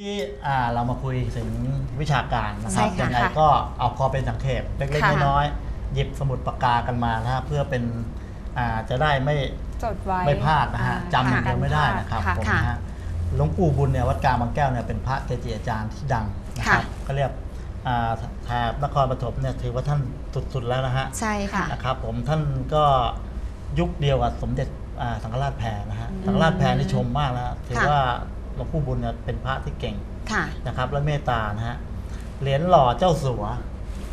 ที่อ่าเรามาคุยถึงวิชาการนะคใช่รับค่ะยังไงค่ะก็เอาพอเป็นสังเขปเล็กค่ะ ๆน้อยๆหยิบสมุดปากกากันมานะฮะเพื่อเป็นอ่าจะได้ไม่จดไว้ไม่พลาดนะฮะอ่จำอย่างเดียวไม่ได้นะครับค่ะผมค่ะนะฮะหลวงปู่บุญเนี่ยวัดกลางบางแก้วเนี่ยเป็นพระเกจิอาจารย์ที่ดังนะครับค่ะก็เรียกอ่าแถบนครปฐมเนี่ยถือว่าท่านสุดๆแล้วนะฮะ ใช่ค่ะ นะครับผมท่านก็ยุคเดียวกับสมเด็จอ่าสังฆราชแพรนะฮะสังฆราชแพรนี่ชมมากนะฮะถือค่ะว่า หลวงปู่บุญเนี่ยเป็นพระที่เก่งค่ะนะครับ และเมตตานะฮะเหรียญหล่อเจ้าสัว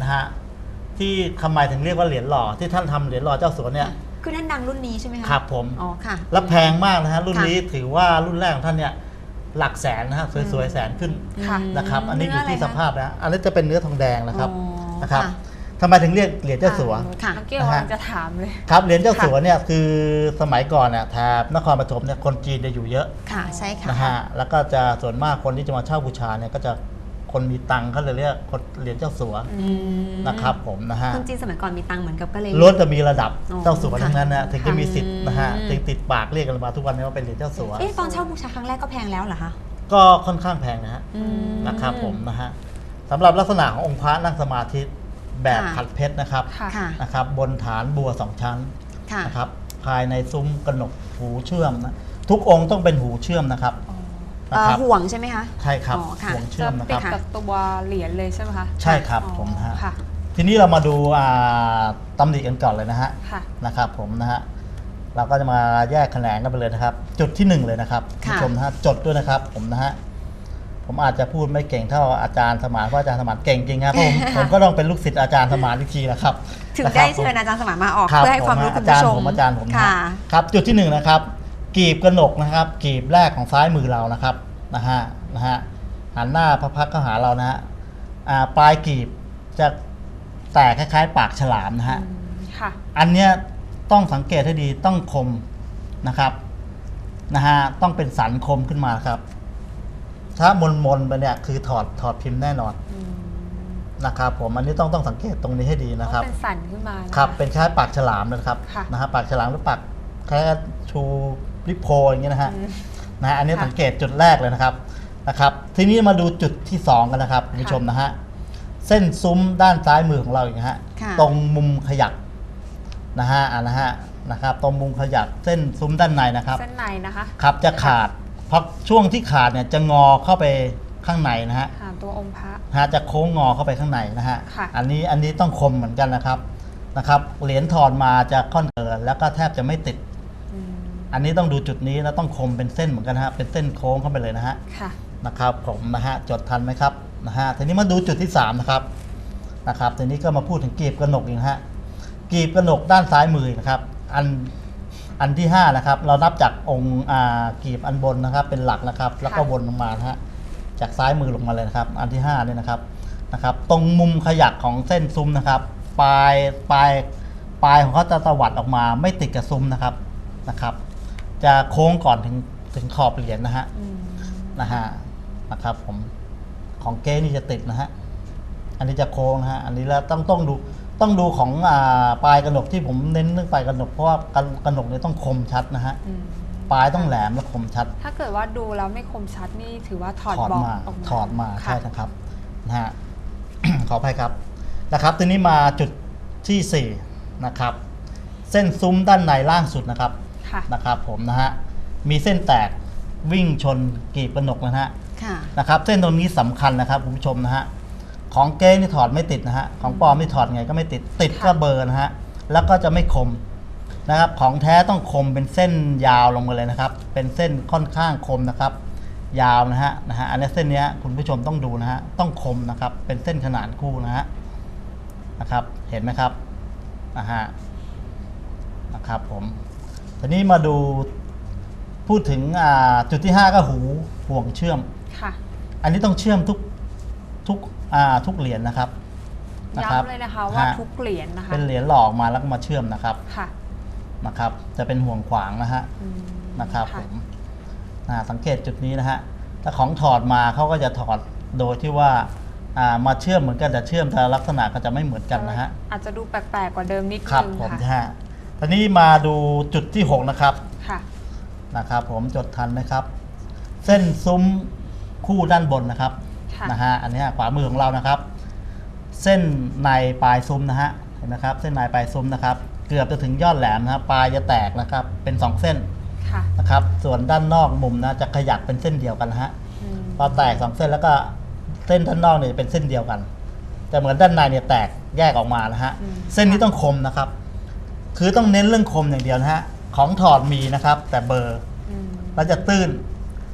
นะฮะที่ทำไมถึงเรียกว่าเหรียญหล่อที่ท่านทำเหรียญหล่อเจ้าสัวเนี่ยคือท่านดังรุ่นนี้ใช่ไหมคะครับผมอ๋อค่ะ และแพงมากนะฮะรุ่นค่ะ นี้ถือว่ารุ่นแรกของท่านเนี่ยหลักแสนนะฮะสวยๆแสนขึ้นค่ะ นะครับ อันนี้อยู่ที่เนื้สออะไรคะภาพนะอันนี้จะเป็นเนื้อทองแดงนะครับอ๋อนะครับค่ะ ทำไมถึงเรียกเหรียญเจ้าสัว ค่ะเมื่อกี้นะฮะ กำลังจะถามเลย ครับเหรียญเจ้าค่ะสัวเนี่ยคือสมัยก่อนเนี่ยแถบนครปฐมเนี่ยคนจีนจะอยู่เยอะค่ะใช่ค่ะนะฮะแล้วก็จะส่วนมากคนที่จะมาเช่าบูชาเนี่ยก็จะคนมีตังค์เขาเลยเรียกคนเหรียญเจ้าสัวอืมนะครับผมนะฮะคนจีนสมัยก่อนมีตังค์เหมือนกับก็เลย ล้วนจะมีระดับอ๋อเจ้าสัวทั้งนั้นนะค่ะถึงจะมีสิทธิ์นะฮะอืม ถึงติดปากเรียกกันมาทุกวันนี้ว่าเป็นเหรียญเจ้าสัว เอ๊ะตอนเช่าบูชาครั้งแรกก็แพงแล้วเหรอคะก็ค่อนข้างแพงนะฮะ อืม นะครับผมนะฮะสำหรับลักษณะขององค์พระนั่งสมาธิ แบบค่ะขัดเพชรนะครับค่ะค่ะ นะครับ บนฐานบัวสองชั้นค่ะนะครับ ภายในซุ้มกระหนกหูเชื่อมนะทุกองค์ต้องเป็นหูเชื่อมนะครับอ๋อนะเอ่อครับห่วงใช่ไหมคะ ใช่ครับอ๋อค่ะ ห่วงเชื่อจะมนะคติรัดบกับตัวเหรียญเลยใช่ไหมคะใช่ครับอ๋อผมนะฮะ ค่ะทีนี้เรามาดูอ่าตำหนิกันก่อนเลยนะฮะค่ะ นะครับ ผมนะฮะเราก็จะมาแยกแขนงกันไปเลยนะครับ จุดที่หนึ่งเลยนะครับค่ะผู้ชมนะฮะจดด้วยนะครับผมนะฮะ ผมอาจจะพูดไม่เก่งเท่าอาจารย์สมานเพราะอาจารย์สมานเก่งจริงครับผมผมก็ต้องเป็นลูกศิษย์อาจารย์สมานวิธีนะครับถึงนะคได้รับเชิญอาจารย์สมานมาออกรับเพื่อให้ความรู้ผคุณอาจารผู้ย์ชมผมอาจารย์ผมนะค่ะฮะครับจุดที่หนึ่งนะครับกีบกระหนกนะครับ กีบแรกของซ้ายมือเรานะครับนะฮะนะฮะหันหน้าพระพักตร์เข้าหาเรานะฮะอ่าปลายกีบจะแตกคล้ายๆ ปากฉลามนะฮะอืมค่ะอันเนี้ยต้องสังเกตให้ดีต้องคมนะครับนะฮะต้องเป็นสันคมขึ้นมาครับ ถ้ามนมนๆไปเนี่ยคือถอดถอดพิมพ์แน่นอนอืมนะครับผมอันนี้ต้องต้องสังเกตตรงนี้ให้ดีนะครับเพาเป็นสันขึ้นมานะะ ครับเป็นคล้ายปากฉลามนะครับค่ะ นะฮะปากฉลามหรือปากคล้ายๆชูริโพอย่างเงี้ยนะฮะ อืม นะฮะอันนี้ค่ะสังเกตจุดแรกเลยนะครับนะครับ ทีนี้มาดูจุดที่สองกันนะครับคุณผู้ชมนะฮะเส้นซุ้มด้านซ้ายมือของเราอย่างเงี้ยฮะค่ะ ตรงมุมขยักนะฮะอ่านะฮะนะครับ ตรงมุมขยักเส้นซุ้มด้านในนะครับ เส้นในนะคะ ครับจะขาดเพราะช่วงที่ขาดเนี่ยจะงอเข้าไปข้างในนะฮะหาตัวองค์พระนะฮะจะโค้งงอเข้าไปข้างในนะฮะค่ะ อันนี้อันนี้ต้องคมเหมือนกันนะครับนะครับเหรียญถอดมาจะค่อนเกินแล้วก็แทบจะไม่ติด อืมอันนี้ต้องดูจุดนี้แล้วต้องคมเป็นเส้นเหมือนกันนะฮะเป็นเส้นโค้งเข้าไปเลยนะฮะ ค่ะ นะครับผมนะฮะจดทันไหมครับนะฮะทีนี้มาดูจุดที่สามนะครับนะครับทีนี้ก็มาพูดถึงกีบกระหนกอีกนะฮะกีบกระหนกด้านซ้ายมือนะครับ อัน อันที่ห้านะครับเรานับจากองค์อ่ากีบอันบนนะครับ เป็นหลักนะครับ แล้วก็ค่ะวนลงมานะฮะจากซ้ายมือลงมาเลยนะครับ อันที่ห้าเนี่ยนะครับนะครับ ตรงมุมขยักของเส้นซุ้มนะครับปลายปลายปลายของเขาจะตวัดออกมาไม่ติดกับซุ้มนะครับนะครับ จะโค้งก่อนถึงถึงขอบเหรียญนะฮะอืมนะฮะนะครับ ผมของเก้นี่จะติดนะฮะอันนี้จะโค้งนะฮะอันนี้แล้วต้องต้องดู ต้องดูของอ่าปลายกระหนกที่ผมเน้นเรื่องปลายกระหนกเพราะว่ากระกระหนกเนี่ยต้องคมชัดนะฮะอืมปลายต้องแหลมและคมชัด ถ้าเกิดว่าดูแล้วไม่คมชัดนี่ถือว่าถอดถอดบอกมาออกมาถอดมาค่ะ ใช่นะครับนะฮะ ขออภัยครับนะครับทีนี้มาจุดที่สี่นะครับ เส้นซุ้มด้านในล่างสุดนะครับค่ะ นะครับ ผมนะฮะมีเส้นแตกวิ่งชนกีบกระหนกนะฮะค่ะ นะครับ เส้นตรงนี้สำคัญนะครับคุณผู้ชมนะฮะ ของเก้นี่ถอดไม่ติดนะฮะของปลอมนี่ถอดไงก็ไม่ติดติดก็ค่ะเบอร์นะฮะแล้วก็จะไม่คมนะครับ ของแท้ต้องคมเป็นเส้นยาวลงมาเลยนะครับ เป็นเส้นค่อนข้างคมนะครับ ยาวนะฮะนะฮะอันนี้เส้นเนี้ยคุณผู้ชมต้องดูนะฮะต้องคมนะครับ เป็นเส้นขนานคู่นะฮะนะครับ เห็นไหมครับนะฮะนะครับผมทีนี้มาดูพูดถึงอ่าจุดที่ 5 ก็หูห่วงเชื่อม ค่ะ อันนี้ต้องเชื่อมทุกทุก อ่าทุกเหรียญนะครับนะครับย้ำเลยนะคะว่าฮะทุกเหรียญนะคะเป็นเหรียญหลอกมาแล้วก็มาเชื่อมนะครับค่ะนะครับ จะเป็นห่วงขวางนะฮะอืมนะครับผค่ะมอ่าสังเกตจุดนี้นะฮะถ้าของถอดมาเขาก็จะถอดโดยที่ว่าอ่ามาเชื่อมเหมือนกันแต่เชื่อมแต่ลักษณะก็จะไม่เหมือนกันนะฮะ อาจจะดูแปลกๆกว่าเดิมนิดครับนึงผมค่ะนะฮะทีนี้มาดูจุดที่หกนะครับ ค่ะ นะครับ ผมจดทันไหมครับ เส้นซุ้มคู่ด้านบนนะครับ ค่ะ นะฮะอันเนี้ยขวามือของเรานะครับ เส้นในปลายซุ้มนะฮะเห็นไหมครับ เส้นในปลายซุ้มนะครับ เกือบจะถึงยอดแหลมนะครับปลายจะแตกนะครับเป็นสองเส้นค่ะ นะครับ ส่วนด้านนอกมุมนะจะขยับเป็นเส้นเดียวกันนะฮะอืม พอแตกสองเส้นแล้วก็เส้นด้านนอกเนี่ยจะเป็นเส้นเดียวกัน แต่เหมือนด้านในเนี่ยแตกแยกออกมานะฮะอืม เส้นนี้ต้องคมนะครับ คือต้องเน้นเรื่องคมอย่างเดียวนะฮะของถอดมีนะครับ แต่เบอร์ อืม แล้วจะตื้น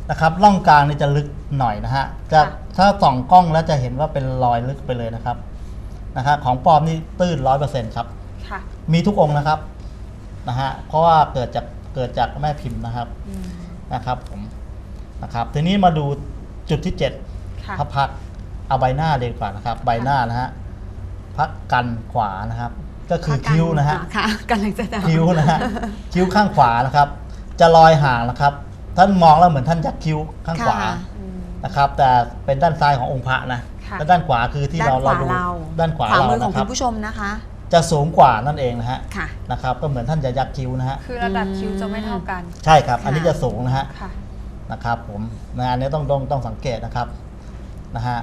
นะครับร่องกลางนี่จะลึกหน่อยนะฮะจะค่ะถ้าส่องกล้องแล้วจะเห็นว่าเป็นรอยลึกไปเลยนะครับนะครับของปลอมนี่ตื้นร้อยเปอร์เซ็นต์ครับค่ะ มีทุกองค์นะครับนะฮะเพราะว่าเกิดจากเกิดจากแม่พิมพ์นะครับอืม นะครับผมนะครับทีนี้มาดูจุดที่เจ็ดค่ะพักพักเอาใบหน้าเลยดีกว่านะครับ ใบหน้านะฮะพักกันขวานะครับ ก็คือคิ้วนะฮะ ค่ะกำลังจะถาม คิ้วนะฮะ คิ้วข้างขวานะครับ จะลอยห่างนะครับ ท่านมองแล้วเหมือนท่านยักคิ้วข้างขวาค่ะอืม นะครับ แต่เป็นด้านซ้ายขององค์พระนะค่ะและด้านขวาคือที่ด้านเราขวาเราดูเรา ด้านขวาขวาเรามือของนะคคุรับ ณผู้ชมนะคะ จะสูงกว่านั่นเองนะฮะค่ะ นะครับ ก็เหมือนท่านจะยักคิ้วนะฮะคือระดับคิ้วจะไม่เท่ากันใช่ครับ อันนี้ค่ะจะสูงนะฮะ ค่ะ นะครับผมนะอันนี้ต้องต้องต้องสังเกตนะครับนะฮะ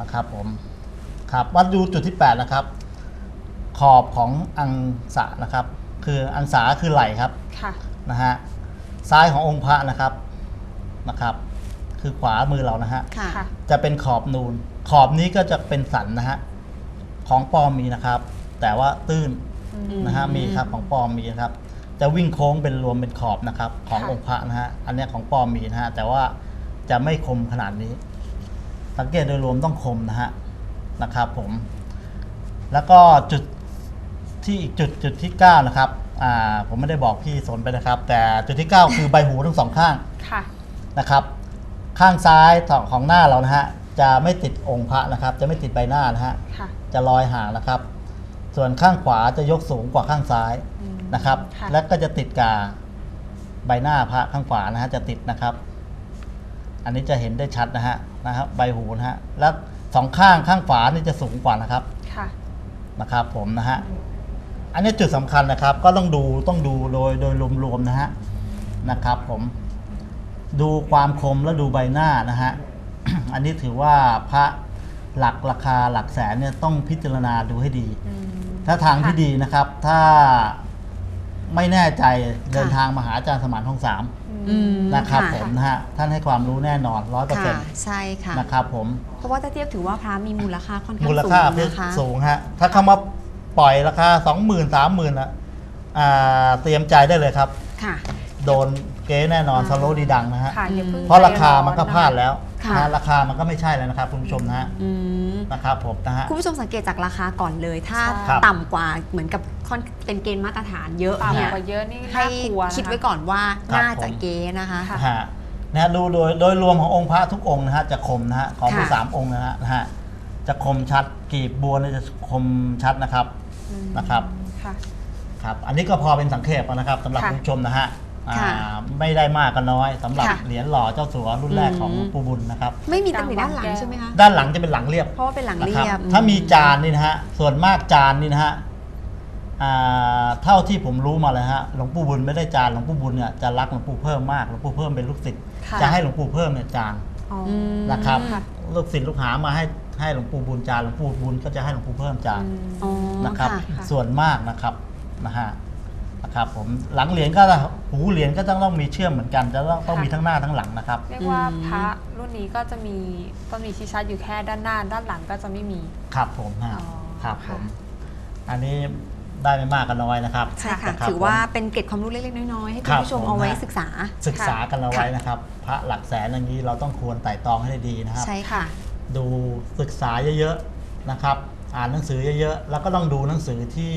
นะครับผมครับวัดดูจุดที่ 8 นะครับ ขอบของอังสะนะครับ คืออังสาคือไหล่ครับค่ะ นะฮะ ซ้ายขององค์พระนะครับนะครับ คือขวามือเรานะฮะค่ะ ค่ะ จะเป็นขอบนูน ขอบนี้ก็จะเป็นสันนะฮะของปลอมมีนะครับ แต่ว่าตื้นอืมนะฮะมีครับของปลอมมีนะครับ จะวิ่งโค้งเป็นรวมเป็นขอบนะครับ ของค่ะ องค์พระนะฮะอันเนี้ยของปลอมมีนะฮะแต่ว่าจะไม่คมขนาดนี้ สังเกตโดยรวมต้องคมนะฮะนะครับผม แล้วก็จุดที่อีกจุดจุดที่เก้านะครับ อ่าผมไม่ได้บอกพี่สนไปนะครับ แต่จุดที่เก้าคือใบหูทั้งสองข้างค่ะ นะครับ ข้างซ้ายของหน้าเรานะฮะจะไม่ติดองค์พระนะครับ จะไม่ติดใบหน้านะฮะค่ะ จะลอยห่างนะครับ ส่วนข้างขวาจะยกสูงกว่าข้างซ้ายอืมนะครับ ค่ะ และก็จะติดกับใบหน้าพระข้างขวานะฮะจะติดนะครับ อันนี้จะเห็นได้ชัดนะฮะนะครับใบหูนะฮะแล้วสองข้างข้างขวานี่จะสูงกว่านะครับค่ะ นะครับ ผมนะฮะ อันนี้จุดสำคัญนะครับ ก็ต้องดูต้องดูโดยโดยรวมๆนะฮะนะครับ ผม ดูความคมและดูใบหน้านะฮะ อันนี้ถือว่าพระหลักราคาหลักแสนเนี่ยต้องพิจารณาดูให้ดีอืมถ้าทางที่ค่ะดีนะครับ ถ้าไม่แน่ใจเดินทางมาหาอาจารย์สมานทองสามอืมนะครับค่ะผมนะฮะท่านให้ความรู้แน่นอนร้อยเปอร์เซ็นค่ะต์ใช่ค่ะ นะครับผมเพราะว่าถ้าเทียบถือว่าพระมีมูลค่าค่อนข้างมูลสูค่างเพชรนะคะ สูงฮะถ้าเขามา ปล่อยราคาสองหมื่นสามหมื่นอะอ่าเตรียมใจได้เลยครับ ค่ะ โดนเก๊แน่นอนอ่า สโลดีดังนะฮะค่ะอย่าเพิ่งเพราะราคาใจร้อมันก็พลาดแล้วค่ะนะฮะราคามันก็ไม่ใช่แล้วนะครับคุณผู้ชมนะฮะอืมนะครับผมนะฮะ คุณผู้ชมสังเกตจากราคาก่อนเลย ถ้าครับ ต่ำกว่าเหมือนกับค่อนเป็นเกณฑ์มาตรฐานเยอะต่ำเนี่ยกว่าเยอะนี่ให้น่ากลัวนะคะคิดไว้ก่อนว่าครับน่าจะผม เก๊นะคะ ค่ะ ฮะนะฮะดูโดยโดยรวมขององค์พระทุกองค์นะฮะจะคมนะฮะของผู้ค่ะสามองค์นะฮะนะฮะจะคมชัดกีบบัวเนี่ยจะคมชัดนะครับอืม นะครับ ค่ะ ครับ อันนี้ก็พอเป็นสังเขปนะครับสำหรับค่ะคุณผู้ชมนะฮะอ่าค่ะไม่ได้มากก็น้อยสำหรับค่ะเหรียญหล่อเจ้าสัวรุ่นแรกของอืม ปูบุญนะครับ ไม่มีตำหนิด้านหลังใช่ไหมคะ ด้านหลังจะเป็นหลังเรียบเพราะว่าเป็นหลังนะเรีครับยบถ้ามีจานนี่นะฮะส่วนมากจานนี่นะฮะอ่าเท่าที่ผมรู้มาเลยฮะหลวงปู่บุญไม่ได้จานหลวงปู่บุญเนี่ยจะรักหลวงปู่เพิ่มมากหลวงปู่เพิ่มเป็นลูกศิษย์ค่ะ จะให้หลวงปู่เพิ่มเนี่ยจานอ๋อออืม นะครับ ค่ะ ลูกศิษย์ลูกหามาให้ ให้หลวงปู่บุญจานหลวงปู่บุญก็จะให้หลวงปู่เพิ่มจานอืมอ๋อนะครับค่ะค่ะส่วนมากนะครับนะฮะนะครับผมหลังเหรียญก็หูเหรียญก็ต้องต้องมีเชื่อมเหมือนกันจะต้องต้องมีทั้งหน้าทั้งหลังนะครับ เรียกว่าอืมพระรุ่นนี้ก็จะมีต้นมีชี้ชัดอยู่แค่ด้านหน้า ด้านหลังก็จะไม่มี ครับผมฮะอ๋อครับผค่ะ ม อันนี้ได้ไม่มากก็น้อยนะครับใช่ค่ะนะครับถือว่าเป็นเกร็ดความรู้เล็กๆ น้อยๆ ให้คุคณรับผู้ชมผมเอาไว้ฮะ ศึกษา ศึกษากันเอาไว้นะครับ พระหลักแสนอย่างนี้เราต้องควรไต่ตองให้ได้ดีนะครับ ใช่ค่ะ ดูศึกษาเยอะๆนะครับ อ่านหนังสือเยอะๆแล้วก็ต้องดูหนังสือที่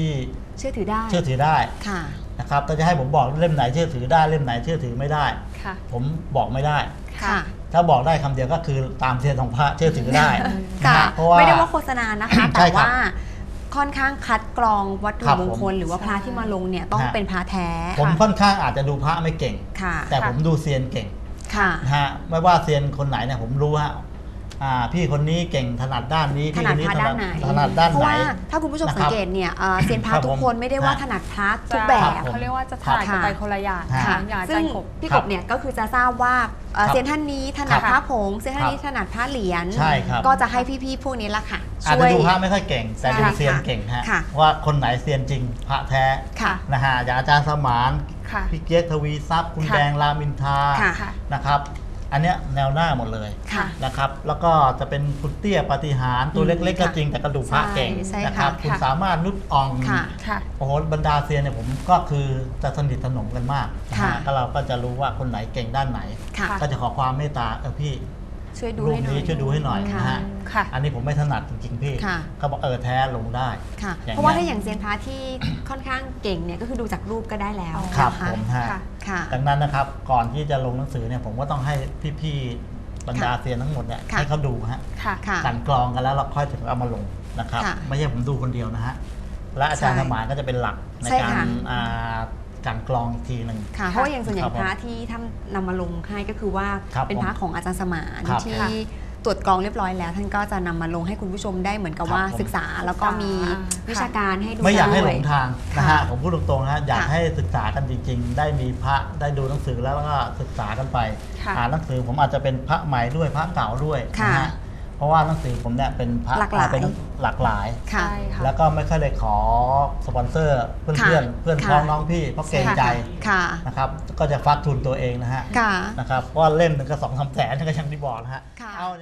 เชื่อถือได้เชื่อถือได้ค่ะนะครับถ้าจะให้ผมบอกเล่มไหนเชื่อถือได้เล่มไหนเชื่อถือไม่ได้ ค่ะผมบอกไม่ได้ ค่ะ ถ้าบอกได้คำเดียวก็คือตามเทียนของพระเชื่อถือได้นะค่ะฮะเพราะว่า ไม่ได้ว่าโฆษณานะคะ ใช่แต่ครับว่าค่อนข้างคัดกรองวัตถุครับมงคล ผมหรือว่าพระที่มาลงเนี่ยต้องฮะ เป็นพระแท้ผมค่อนข้างอาจจะดูพระไม่เก่ง ค่ะแต่ค่ะผมดูเซียนเก่งค่ะ นะฮะไม่ว่าเซียนคนไหนเนี่ยผมรู้ฮะ อ่าพี่คนนี้เก่งถนัดด้านนี้ถพี่นัคดนนี้พระถด้านันดไหนถนัดด้านเพราะไหน ว่าถ้าคุณผู้ชมนะคสัรังบเกตเนี่ยเอ่อเซียนพระครับทุกผมคนไม่ได้ว่าฮะถนัดพระทุกจะแบครับบ ผม เขาเรียกว่าจะถ่ายกันไปคนละอย่างค่ะค่ะอย่างอาจาซึ่รงย์กบ พี่ครักบบเนี่ยก็คือจะทราบว่าเอ่อครับเซียนท่านนี้ถนัดครับพระผงเซียนท่านนี้ครับถนัดพระเหรียญใช่ครับ ก็จะให้พี่ๆพวกนี้ละค่ะอาจช่วจะย ดูพระไม่ค่อยเก่ง แต่ดูใช่เซียนค่ะเก่งฮะค่ะ ว่าคนไหนเซียนจริงพระแท้ค่ะ นะฮะอย่างอาจารย์สมานค่ะ พี่เกียรติทวีทรัพย์คุณค่ะ แดงรามินทราค่ะ ค่ะ นะครับ อันเนี้ยแนวหน้าหมดเลยค่ะ นะครับ แล้วก็จะเป็นคุณเตี้ยปาฏิหารย์ตัวอืมเล็กๆก็ค่ะจริงแต่กระดูกพระเก่งใช่นะครับค่ะคุณค่ะ สามารถนุชออง ค่ะ ค่ะ โอ้โหบรรดาเซียนเนี่ยผมก็คือจะสนิทสนมกันมากนะค่ะ ฮะก็เราก็จะรู้ว่าคนไหนเก่งด้านไหน ค่ะ ก็จะขอความเมตตาเออพี่ช่วยดูรูปให้หน่อยนี้ช่วยดูให้หน่อยค่ะนะฮะค่ะ อันนี้ผมไม่ถนัดจริงๆพี่ค่ะเขาบอกเออแท้ลงได้ ค่ะ อย่างเพราะว่าเงี้ยถ้าอย่างเซียนพระที่ค่อนข้างเก่งเนี่ยก็คือดูจากรูปก็ได้แล้วครับนะคะ ผมฮะ ค่ะ ค่ะ ดังนั้นนะครับก่อนที่จะลงหนังสือเนี่ยผมก็ต้องให้พี่ๆบรรดาเซียนทั้งหมดเนี่ยค่ะให้เขาดูฮะค่ะ ค่ะกลันกรองกันแล้วเราค่อยถึงเอามาลงนะครับ ค่ะไม่ใช่ผมดูคนเดียวนะฮะและอาจารย์ใช่สมานก็จะเป็นหลักในใช่การค่ะ อ่าการกรองอีกทีหนึ่ง ค่ะเพราะว่าอย่างส่วนใหญ่ครับผมพระที่ท่านนำมาลงให้ก็คือว่าครับเป็นพระของอาจารย์สมานครับที่ค่ะ ตรวจกรองเรียบร้อยแล้ว ท่านก็จะนำมาลงให้คุณผู้ชมได้เหมือนกับครับว่าผม ศึกษาแล้วก็มีอ่าวิชาการให้ดูไม่อยากให้หลด้วยงทางนะฮะค่ะผมพูดตรงๆนะฮะอยากค่ะให้ศึกษากันจริง ๆ ได้มีพระได้ดูหนังสือแล้วก็ศึกษากันไปค่ะ อ่านหนังสือผมอาจจะเป็นพระใหม่ด้วยพระเก่าด้วยค่ะนะฮะเพราะว่าหนังสือผมเนี่ยเป็นพระหลากหลาย เป็นหลากหลาย ค่ะ ใช่ค่ะ แล้วก็ไม่ค่อยได้ขอสปอนเซอร์เพื่อนค่ะเพื่อนเพื่อนค่ะพ้องน้องพี่เพราะเกรงใจค่ะนะครับก็จะฟักทุนตัวเองนะฮะค่ะ นะครับเพราะว่าเล่มหนึงก็สองสามแสนก็อยังที่บอกนะฮะค่ะ เอาอย่าง